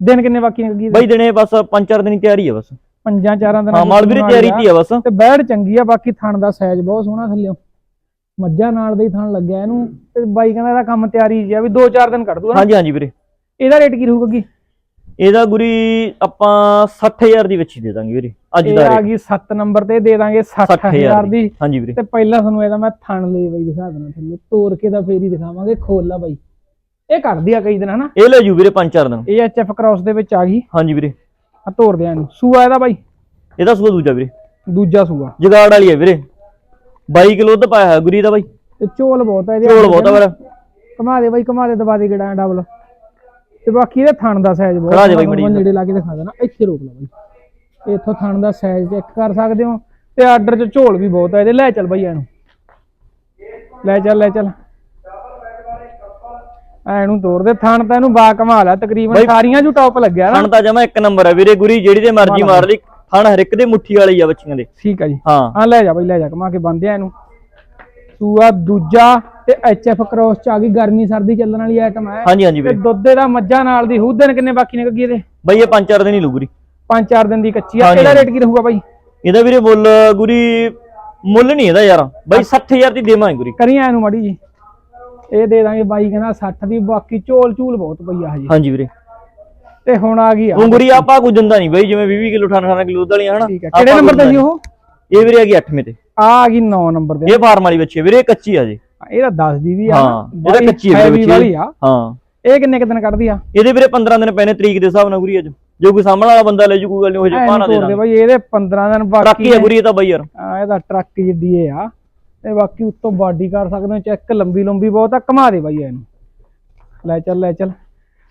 ਦਿਨ ਕਿੰਨੇ ਬਾਕੀ ਨੇ ਦੇ? ਬਾਈ ਦਿਨੇ ਬਸ 5-4 ਦਿਨ ਦੀ ਤਿਆਰੀ ਆ ਬਸ। ਪੰਜਾਂ ਚਾਰਾਂ ਦਿਨਾਂ ਹਾਂ ਮਾਲ ਵੀਰੇ ਤਿਆਰੀ ਤੀ ਆ ਬਸ। ਤੇ ਬੈੜ ਚੰਗੀ ਆ ਬਾਕੀ ਥਣ ਦਾ ਸਾਈਜ਼ ਬਹੁਤ ਸੋਹਣਾ ਥੱਲਿਓ ਮੱਝਾਂ ਨਾਲ ਦਾ ਹੀ ਥਣ ਲੱਗਿਆ ਇਹਨੂੰ। ਤੇ ਬਾਈ ਕਹਿੰਦਾ ਇਹਦਾ ਕੰਮ ਤਿਆਰੀ ਜਿਆ ਵੀ 2-4 ਦਿਨ ਕੱਢ ਦੂਗਾ ਹਾਂਜੀ ਹਾਂਜੀ ਵੀਰੇ। ਇਹਦਾ ਰੇਟ ਕੀ ਰਹੂਗਾ ਕੀ ਇਹਦਾ ਗੁਰੀ ਆਪਾਂ 60000 ਦੀ ਬੱਚੀ ਦੇ ਦਾਂਗੇ ਵੀਰੇ। ਅੱਜ ਦਾ ਆ ਗਈ 7 ਨੰਬਰ ਤੇ ਦੇ ਦਾਂਗੇ 60000 60000 ਦੀ। ਹਾਂਜੀ ਵੀਰੇ। ਤੇ ਪਹਿਲਾਂ ਤੁਹਾਨੂੰ ਇਹਦਾ ਮੈਂ ਥਣ ਲੈ ਬਾਈ ਦਿਖਾ ਦੇਣਾ ਥੱਲੇ ਤੋੜ ਕੇ ਤਾਂ ਫੇਰ ਹੀ ਦਿਖਾਵਾਂਗੇ। ਖੋਲ ਲਾ ਬਾਈ। ਇਹ ਕੱਢਦੀ ਆ ਕਈ ਦਿਨ ਹਨਾ? ਇਹ ਲੈ ਜੂ ਵੀਰੇ 5-4 ਦਿਨ। ਇਹ ਐਚਐਫ ਕ੍ਰਾਸ ਦੇ ਵਿੱਚ ਆ ਗਈ। ਹਾਂਜੀ ਵੀਰੇ। ਆ ਤੋੜ ਦਿਆਂ ਇਹਨੂੰ। ਸੂਆ ਇਹਦਾ ਬਾਈ? ਇਹਦਾ ਸੂਆ ਦੂਜਾ ਵੀਰੇ। ਦੂਜਾ ਸੂਆ। ਜਗਾੜ ਵਾਲੀ ਹੈ ਵੀਰੇ। 22 ਕਿਲੋ ਦੁੱਧ ਪਾਇਆ ਹੋਇਆ ਗੁਰੀ ਦਾ ਬਾਈ। ਤੇ ਝੋਲ ਬਹੁਤ ਹੈ ਇਹਦੇ ਝੋਲ ਬਹੁਤ ਆ ਵੀਰੇ ਕਮਾ ਦੇ ਬਾਈ ਕਮਾ ਦੇ ਦਬਾ ਦੇ ਕਿਹੜਾ ਡਬਲ ਤੇ ਬਾਕੀ ਇਹਦੇ ਥਣ ਦਾ ਸਾਈਜ਼ ਬਹੁਤ ਦੇ ਤੁਹਾਨੂੰ ਨੇੜੇ ਲਾ ਕੇ ਦਿਖਾ ਦੇਣਾ। ਇੱਥੇ ਰੋਕ ਲਾ ਬਾਈ। ਇੱਥੋਂ ਥਣ ਦਾ ਸਾਈਜ਼ ਚੈੱਕ ਕਰ ਸਕਦੇ ਹੋ ਤੇ ਆਰਡਰ 'ਚ ਝੋਲ ਵੀ ਬਹੁਤ ਹੈ ਇਹਦੇ। ਲੈ ਚੱਲ ਬਾਈ ਇਹਨੂੰ। ਲੈ ਚੱਲ ਲੈ ਚੱਲ। ਐਨੂੰ ਤੋੜ ਦੇ। ਥਣ ਤਾਂ ਇਹਨੂੰ ਬਾ ਕਮਾਲ ਆ ਤਕਰੀਬਨ ਸਾਰੀਆਂ ਜੂ ਟੌਪ ਲੱਗਿਆ ਨਾ। ਥਣ ਤਾਂ ਜਮਾ ਇੱਕ ਨੰਬਰ ਹੈ ਵੀਰੇ ਗੁਰੀ ਜਿਹੜੀ ਦੇ ਮਰਜ਼ੀ ਮਾਰ ਲਈ। ਥਣ ਹਰ ਇੱਕ ਦੇ ਮੁੱਠੀ ਵਾਲੀ ਆ ਬੱਚੀਆਂ ਦੇ। ਠੀਕ ਆ ਜੀ। ਹਾਂ। ਹਾਂ ਲੈ ਜਾ ਬਾਈ ਲੈ ਜਾ ਕਮਾ ਕੇ ਬੰਦਿਆ ਇਹਨੂੰ। ਸੂਆ ਦੂਜਾ ਤੇ ਐਚਐਫ ਕ੍ਰੋਸ ਚ ਆ ਗਈ ਗਰਮੀ ਸਰਦੀ ਚੱਲਣ ਵਾਲੀ ਆਈਟਮ ਹੈ ਹਾਂਜੀ ਹਾਂਜੀ ਤੇ ਵੀਰੇ। ਦੁੱਧ ਦਾ ਮੱਝਾਂ ਨਾਲ ਦੀ ਹੂਦਨ ਕਿੰਨੇ ਬਾਕੀ ਨੇ ਗੱਗੀ ਇਹਦੇ? ਬਾਈ ਇਹ ਪੰਜ ਚਾਰ ਦਿਨ ਹੀ ਲੂ ਗੁਰੀ। ਪੰਜ ਚਾਰ ਦਿਨ ਦੀ ਕੱਚੀ ਆ ਇਹਦਾ। ਰੇਟ ਕੀ ਰਹੂਗਾ ਬਾਈ? ਇਹਦਾ ਵੀਰੇ ਮੁੱਲ ਗੁਰੀ ਮੁੱਲ ਨਹੀਂ ਇਹਦਾ ਯਾਰ। ਬਾਈ 60000 ਦੀ ਦੇਵਾਂਗੇ ਗੁਰੀ। ਕਰੀਆਂ ਇਹਨੂੰ ਮੜੀ ਜੀ। ਇਹ ਦੇ ਦਾਂਗੇ ਬਾਈ ਕਹਿੰਦਾ 60 ਦੀ ਬਾਕੀ ਝੋਲ ਝੂਲ ਬਹੁਤ ਪਈ ਆ ਹਜੇ। ਹਾਂਜੀ ਵੀਰੇ। ਤੇ ਹੁਣ ਆ ਗਈ ਆ। ਉਹ ਗੁਰੀ ਆਪਾਂ ਕੁਝ ਦਿੰਦਾ ਨਹੀਂ ਬਾਈ ਜਿਵੇਂ 20 ਕਿਲੋ 18 18 ਕਿਲੋ ਵਾਲੀਆਂ ਹਨਾ? ਕਿਹੜੇ ਨੰਬਰ ਤੇ ਜੀ ਉਹ। ਇਹ ਵੀਰੇ ਹੈਗੀ 8ਵੇਂ ਤੇ ਆ ਆ ਗਈ 9 ਨੰਬਰ ਤੇ ਇਹ ਫਾਰਮ ਵਾਲੀ ਬੱਚੀ ਵੀਰੇ ਕੱਚੀ ਆ ਜੀ ਇਹਦਾ 10 ਦੀ ਵੀ ਆ ਹਾਂ, ਇਹਦਾ ਕੱਚੀ ਹੈ ਬੱਚੀ। ਆ। ਹਾਂ। ਇਹ ਕਿੰਨੇ ਕੁ ਦਿਨ ਕੱਢਦੀ ਆ? ਇਹਦੇ ਵੀਰੇ 15 ਦਿਨ ਪੈਣੇ ਤਰੀਕ ਦੇ ਹਿਸਾਬ ਨਾਲ ਗੁਰੀ ਅੱਜ। ਜੋ ਕੋਈ ਸਾਹਮਣੇ ਵਾਲਾ ਬੰਦਾ ਲੈ ਜੂ ਕੋਈ ਗੱਲ ਨਹੀਂ ਉਹ ਜੇ ਪਾਣਾ ਦੇ ਦਾਂਗੇ। ਬਾਈ ਇਹਦੇ 15 ਦਿਨ ਬਾਕੀ ਰਾਕੀ ਹੈ ਗੁਰੀ ਇਹ ਤਾਂ ਬਾਈ ਯਾਰ। ਆ ਇਹਦਾ ਟਰੱਕ ਜਿੱਡੀ ਇਹ ਆ ਤੇ ਬਾਕੀ ਉੱਤੋਂ ਬਾਡੀ ਕਰ ਸਕਦੇ ਹੋ ਚੈੱਕ ਲੰਬੀ ਲੰਬੀ ਬਹੁਤ ਆ ਘਮਾ ਦੇ ਬਾਈ ਇਹਨੂੰ। ਲੈ ਚੱਲ ਲੈ ਚੱਲ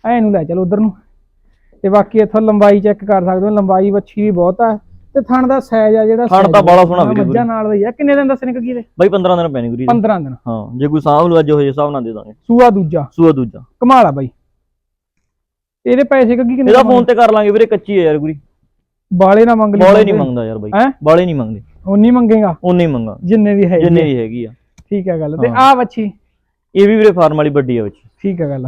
ਐ ਇਹਨੂੰ ਲੈ ਚੱਲ ਉਧਰ ਨੂੰ। ਤੇ ਬਾਕੀ ਇੱਥੋਂ ਲੰਬਾਈ ਚੈੱਕ ਕਰ ਸਕਦੇ ਹੋ ਲੰਬਾਈ ਵੱਛੀ ਵੀ ਬਹੁਤ ਆ ਤੇ ਥਣ ਦਾ ਸਾਈਜ਼ ਆ ਜਿਹੜਾ ਥਣ ਤਾਂ ਬਾਹਲਾ ਸੋਹਣਾ ਵੀਰੇ ਮੱਝਾਂ ਨਾਲ ਦਾ ਹੀ ਆ ਕਿੰਨੇ ਦਿਨ ਦੱਸਣੇ ਕਿ ਦੇ ਬਾਈ 15 ਦਿਨ ਪੈਣੇ ਗੁਰੀ ਦੇ 15 ਦਿਨ। ਹਾਂ ਜੇ ਕੋਈ ਲੂ ਅੱਜ ਹਿਸਾਬ ਨਾਲ ਦੇ ਦਾਂਗੇ। ਸੂਆ ਦੂਜਾ। ਸੂਆ ਦੂਜਾ। ਕਮਾਲ ਆ ਬਾਈ। ਇਹਦੇ ਪੈਸੇ ਕੱਗੀ ਕਿੰਨੇ ਇਹਦਾ ਫੋਨ ਤੇ ਕਰ ਲਾਂਗੇ ਵੀਰੇ ਕੱਚੀ ਹੈ ਯਾਰ ਗੁਰੀ ਬਾਲੇ ਨਾ ਮੰਗ ਲਈ ਬਾਲੇ ਨਹੀਂ ਮੰਗਦਾ ਯਾਰ ਬਾਈ। ਹੈਂ? ਬਾਲੇ ਨਹੀਂ ਮੰਗਦੇ। ਉਨੀ ਮੰਗੇਗਾ? ਉਨੇ ਹੀ ਮੰਗਾ। ਜਿੰਨੇ ਦੀ ਹੈ ਜਿੰਨੇ ਦੀ ਹੈਗੀ ਆ। ਠੀਕ ਹੈ ਗੱਲ। ਤੇ। ਆ ਵੱਛੀ। ਇਹ ਵੀ ਵੀਰੇ ਫਾਰਮ ਵਾਲੀ ਵੱਡੀ ਆ ਬੱਚੀ ਠੀਕ ਹੈ ਗੱਲ।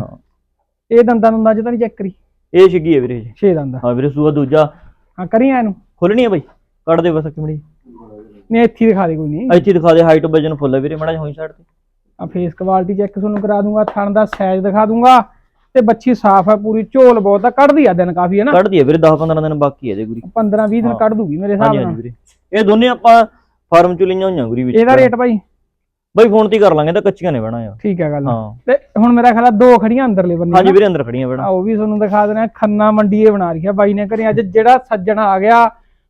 ਇਹ ਦੰਦਾਂ ਨੂੰ ਅੱਜ ਤਾਂ ਨਹੀਂ ਚੈੱਕ ਕਰੀ ਇਹ ਛਿੱਗੀ ਹੈ ਵੀਰੇ ਇਹ। 6 ਦੰਦ। ਹਾਂ ਵੀਰੇ ਸੂਆ ਦੂਜਾ। ਹਾਂ ਕਰੀਆਂ ਇਹਨੂੰ। ਖੁੱਲਣੀ ਹੈ ਬਾਈ। ਕੱਢ ਦੇ ਬਸ ਕਿਮੜੀ ਨਹੀਂ ਇੱਥੇ ਹੀ ਦਿਖਾ ਦੇ ਕੋਈ ਨਹੀਂ। ਇੱਥੇ ਦਿਖਾ ਦੇ ਹਾਈਟ ਵਜਨ ਫੁੱਲ ਹੈ ਵੀਰੇ ਮੜਾ ਹੋਈ ਸਾਈਡ ਤੇ। ਆ ਫੇਸ ਕੁਆਲਿਟੀ ਚੈੱਕ ਤੁਹਾਨੂੰ ਕਰਾ ਦੂੰਗਾ ਥਣ ਦਾ ਸਾਈਜ਼ ਦਿਖਾ ਦੂੰਗਾ। ਤੇ ਬੱਚੀ ਸਾਫ਼ ਹੈ ਪੂਰੀ ਝੋਲ ਬਹੁਤ ਆ ਕੱਢਦੀ ਆ ਦਿਨ ਕਾਫੀ ਹੈ ਨਾ? ਕੱਢਦੀ ਹੈ ਵੀਰੇ 10 15 ਦਿਨ ਬਾਕੀ ਹੈ ਇਹਦੇ ਗੁਰੀ। 15 20 ਦਿਨ। ਕੱਢ ਦੂਗੀ ਮੇਰੇ ਹਿਸਾਬ ਨਾਲ। ਵੀਰੇ। ਇਹ ਦੋਨੇ ਆਪਾਂ ਫਾਰਮ ਚ ਲਈਆਂ ਹੋਈਆਂ ਗੁਰੀ ਵਿੱਚ। ਇਹਦਾ ਰੇਟ ਭਾਈ ਬਾਈ ਫੋਨ ਤੇ ਕਰ ਲਾਂਗੇ ਤਾਂ ਕੱਚੀਆਂ ਨੇ ਬਣਾ ਯਾਰ ਠੀਕ ਹੈ ਗੱਲ ਤੇ ਹੁਣ ਮੇਰਾ ਖਿਆਲ ਆ ਦੋ ਖੜੀਆਂ ਅੰਦਰਲੇ ਬੰਨੇ ਹਾਂਜੀ ਵੀਰੇ ਅੰਦਰ ਖੜੀਆਂ ਬਣਾ ਉਹ ਵੀ ਤੁਹਾਨੂੰ ਦਿਖਾ ਦੇਣਾ ਖੰਨਾ ਮੰਡੀ ਇਹ ਬਣਾ ਰਹੀ ਹੈ ਬਾਈ ਨੇ ਕਰੇ ਅੱਜ ਜਿਹੜਾ ਸੱਜਣ ਆ ਗਿਆ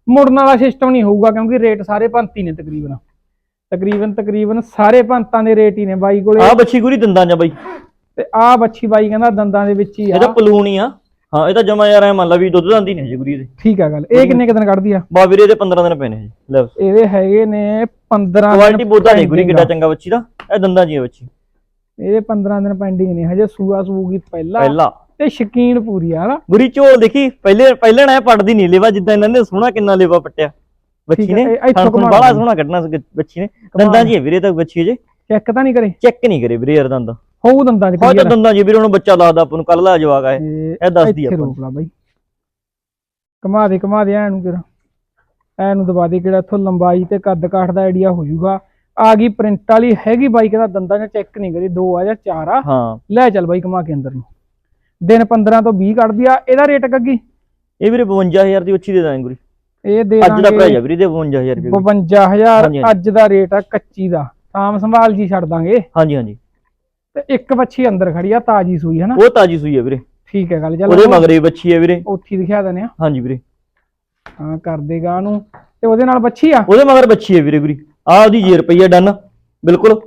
ਮੁੜਨ ਵਾਲਾ ਸਿਸਟਮ ਨਹੀਂ ਹੋਊਗਾ ਕਿਉਂਕਿ ਰੇਟ ਸਾਰੇ ਭੰਤੀ ਨੇ ਤਕਰੀਬਨ। ਤਕਰੀਬਨ ਤਕਰੀਬਨ ਸਾਰੇ ਭੰਤਾਂ ਦੇ ਰੇਟ ਹੀ ਨੇ ਬਾਈ ਕੋਲੇ। ਆ ਬੱਚੀ ਗੁਰੀ ਦੰਦਾਂ ਜਾਂ ਬਾਈ? ਤੇ ਆ ਬੱਚੀ ਬਾਈ ਕਹਿੰਦਾ ਦੰਦਾਂ ਦੇ ਵਿੱਚ ਹੀ ਆ। ਪਲੂਣ ਹੀ ਆ। ਹਾਂ ਇਹ ਤਾਂ ਜਮਾ ਯਾਰ ਐ ਮੰਨ ਲਾ ਵੀ ਦੁੱਧ ਦੰਦੀ ਨਹੀਂ ਜੀ ਗੁਰੀ ਦੇ। ਠੀਕ ਹੈ ਗੱਲ। ਇਹ ਕਿੰਨੇ ਕੁ ਦਿਨ ਕੱਢਦੀ ਆ? ਬਾ ਵੀਰੇ ਇਹਦੇ 15 ਦਿਨ ਪੈਣੇ ਜੀ। ਲੈ ਇਹਦੇ ਹੈਗੇ ਨੇ 15 ਕੁਆਲਿਟੀ ਬੋਦਾ ਨਹੀਂ ਗੁਰੀ ਕਿੱਡਾ ਆ। ਚੰਗਾ ਬੱਚੀ ਦਾ। ਇਹ ਦੰਦਾਂ ਜੀ ਆ ਬੱਚੀ ਇਹਦੇ 15 ਦਿਨ ਪੈਂਡਿੰਗ ਨੇ। ਹਜੇ ਸੂਆ ਸੂਗੀ ਪਹਿਲਾਂ। ਪਹਿਲਾ। ਤੇ ਸ਼ਕੀਨ ਪੂਰੀ ਆ ਹਨਾ ਗੁਰੀ ਝੋਲ ਦੇਖੀ ਪਹਿਲੇ ਪਹਿਲੇ ਨਾ ਪੜਦੀ ਨਹੀਂ। ਲੇਵਾ ਜਿੱਦਾਂ ਇਹਨਾਂ ਨੇ ਸੋਹਣਾ ਕਿੰਨਾ ਲੇਵਾ ਪੱਟਿਆ। ਬੱਚੀ ਨੇ। ਬੜਾ। ਸੋਹਣਾ ਕੱਢਣਾ ਬੱਚੀ ਨੇ। ਦੰਦਾਂ ਜੀ ਆ ਵੀਰੇ ਤਾਂ ਬੱਚੀ ਜੇ ਚੈੱਕ ਤਾਂ ਨਹੀਂ ਕਰੇ। ਚੈੱਕ ਨਹੀਂ ਕਰੇ ਵੀਰੇ ਯਾਰ ਦੰਦ। ਹੋਊ ਦੰਦਾਂ ਚ ਹਾਂ ਤਾਂ clear ਆ। ਦੰਦਾਂ ਜੀ ਵੀਰੇ ਹੁਣ ਬੱਚਾ ਲੱਗਦਾ ਆਪਾਂ ਨੂੰ ਕੱਲ ਦਾ ਜਵਾਕ ਆਏ। ਇਹ ਦੱਸਦੀ ਆਪਾਂ ਰੋਕ ਲਾ ਬਾਈ। ਕਮਾ ਦੇ ਕਮਾ ਦੇ ਐਨੂੰ ਕਿਰਾ ਐਨੂੰ ਦਬਾ ਦੇ ਕਿਹੜਾ ਇੱਥੋਂ ਲੰਬਾਈ ਤੇ ਕੱਦ ਕਾਠ ਦਾ ਆਈਡੀਆ ਹੋ ਜਾਊਗਾ ਆ ਗਈ ਪ੍ਰਿੰਟ ਵਾਲੀ ਹੈਗੀ ਬਾਈ ਕਹਿੰਦਾ ਦੰਦਾਂ ਨੇ ਚੈੱਕ ਨਹੀਂ ਕਰੀ ਦੋ ਆ ਜਾਂ ਚਾਰ ਆ। ਹਾਂ। ਲੈ ਚੱਲ ਬਾਈ ਕਮਾ ਕੇ ਅੰਦਰ ਨੂੰ। ਦਿਨ 15 ਤੋਂ 20 ਕੱਢਦੀ ਆ ਇਹਦਾ ਰੇਟ ਗੱਗੀ ਇਹ ਵੀਰੇ 52000 ਦੀ ਉੱਚੀ ਦੇ ਦਾਂਗੇ ਗੁਰੀ ਇਹ ਦੇ ਅੱਜ ਦਾ ਪ੍ਰਾਈਸ ਆ ਵੀਰੇ ਦੇ 52000 ਰੁਪਏ। 52000 ਹਾਂਜੀ, ਹਾਂਜੀ। ਅੱਜ ਦਾ ਰੇਟ ਆ ਕੱਚੀ ਦਾ। ਸਾਮ ਸੰਭਾਲ ਜੀ ਛੱਡ ਦਾਂਗੇ। ਹਾਂਜੀ ਹਾਂਜੀ। ਤੇ ਇੱਕ ਬੱਚੀ ਅੰਦਰ ਖੜੀ ਆ ਤਾਜੀ ਸੂਈ ਹੈ ਨਾ ਉਹ ਤਾਜੀ ਸੂਈ ਹੈ ਵੀਰੇ। ਠੀਕ ਹੈ ਗੱਲ ਚੱਲ ਉਹਦੇ ਉਹ ਮਗਰੇ ਬੱਚੀ ਹੈ ਵੀਰੇ। ਉੱਥੀ ਦਿਖਾ ਦਨੇ ਆ ਹਾਂਜੀ ਵੀਰੇ। ਹਾਂ ਕਰ ਦੇਗਾ ਨੂੰ। ਤੇ ਉਹਦੇ ਨਾਲ ਬੱਚੀ ਆ? ਉਹਦੇ ਮਗਰ ਬੱਚੀ ਹੈ ਵੀਰੇ ਗੁਰੀ ਆ ਉਹਦੀ ਜੀ ਰੁਪਈਆ ਡਨ। ਬਿਲਕੁਲ।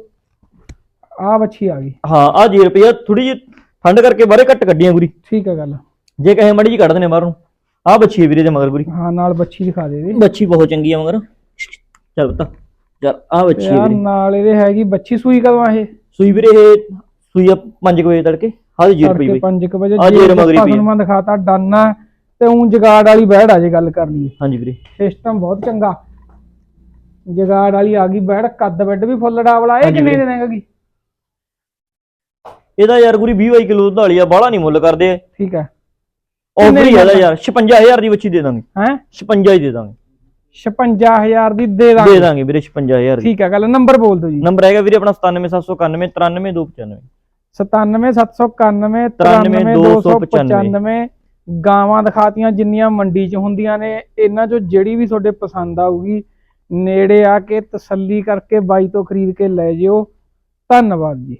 ਆ ਬੱਚੀ ਆ ਗਈ। ਹਾਂ ਆ ਜੀ ਰੁਪਈਆ ਥੋੜੀ ਜਿਹੀ ਠੰਡ ਕਰਕੇ ਬਾਹਰੇ ਘੱਟ ਕੱਢੀਆਂ ਗੁਰੀ ਠੀਕ ਹੈ ਗੱਲ। ਜੇ ਕਹੇ ਮੜੀ ਜੀ ਕੱਢ ਦਨੇ ਬਾਹਰੋਂ। ਆ ਬੱਚੀ ਹੈ ਵੀਰੇ ਦੇ ਮਗਰ ਗੁਰੀ ਹਾਂ ਨਾਲ ਬੱਚੀ ਦਿਖਾ ਦੇ ਦੇ ਬੱਚੀ ਬਹੁਤ ਚੰਗੀ ਆ ਮਗਰ। ਚੱਲ ਬਤਾ ਚੱਲ ਆ ਬੱਚੀ ਹੈ ਵੀਰੇ। ਨਾਲ ਇਹਦੇ ਹੈਗੀ ਬੱਚੀ ਸੂਈ ਕਦੋਂ ਆ ਇਹ? ਸੂਈ ਵੀਰੇ ਇਹ ਸੂਈ ਆ 5 ਵਜੇ ਤੜਕੇ ਆਹ ਜੀ ਰੁਪਈ ਬਈ। 5 ਵਜੇ ਜੇਰ ਮਗਰੀ ਪਈ ਮੈਂ ਦਿਖਾਤਾ ਡਨ ਤੇ ਉਂ ਜਗਾੜ ਵਾਲੀ ਬੈੜ ਆ ਜੇ ਗੱਲ ਕਰ ਲਈਏ ਹਾਂਜੀ ਵੀਰੇ। ਸਿਸਟਮ ਬਹੁਤ ਚੰਗਾ। ਜਗਾੜ ਵਾਲੀ ਆ ਗਈ ਬੈੜ ਕੱਦ ਬੈੱਡ ਵੀ ਫੁੱਲ ਡਾਵਲਾ ਇਹ ਕਿੰਨੇ। ਦੇ ਦੇਗਾ ਇਹਦਾ ਯਾਰ ਗੁਰੀ 20 22 ਕਿਲੋ ਦੁੱਧ ਵਾਲੀ ਆ ਬਾਹਲਾ ਨਹੀਂ ਮੁੱਲ ਕਰਦੇ। ਠੀਕ ਹੈ। ਆਫਰ ਹੀ ਆਦਾ ਯਾਰ 56000 ਦੀ ਬੱਚੀ ਦੇ ਦਾਂਗੇ। ਹੈ? 56 ਹੀ ਦੇ ਦਾਂਗੇ। 56000 ਦੀ ਦੇ ਦੇ ਦਾਂਗੇ। ਦਾਂਗੇ ਵੀਰੇ 56000 ਦੀ। ਠੀਕ ਹੈ ਗੱਲ ਨੰਬਰ ਬੋਲ ਦਿਓ ਜੀ। ਨੰਬਰ ਹੈਗਾ ਵੀਰੇ ਆਪਣਾ 97791 93295 97791 93295 ਗਾਵਾਂ ਦਿਖਾਤੀਆਂ ਜਿੰਨੀਆਂ ਮੰਡੀ 'ਚ ਹੁੰਦੀਆਂ ਨੇ ਇਹਨਾਂ 'ਚੋਂ ਜਿਹੜੀ ਵੀ ਤੁਹਾਡੇ ਪਸੰਦ ਆਊਗੀ ਨੇੜੇ ਆ ਕੇ ਤਸੱਲੀ ਕਰਕੇ ਬਾਈ ਤੋਂ ਖਰੀਦ ਕੇ ਲੈ ਜਿਓ। ਧੰਨਵਾਦ ਜੀ।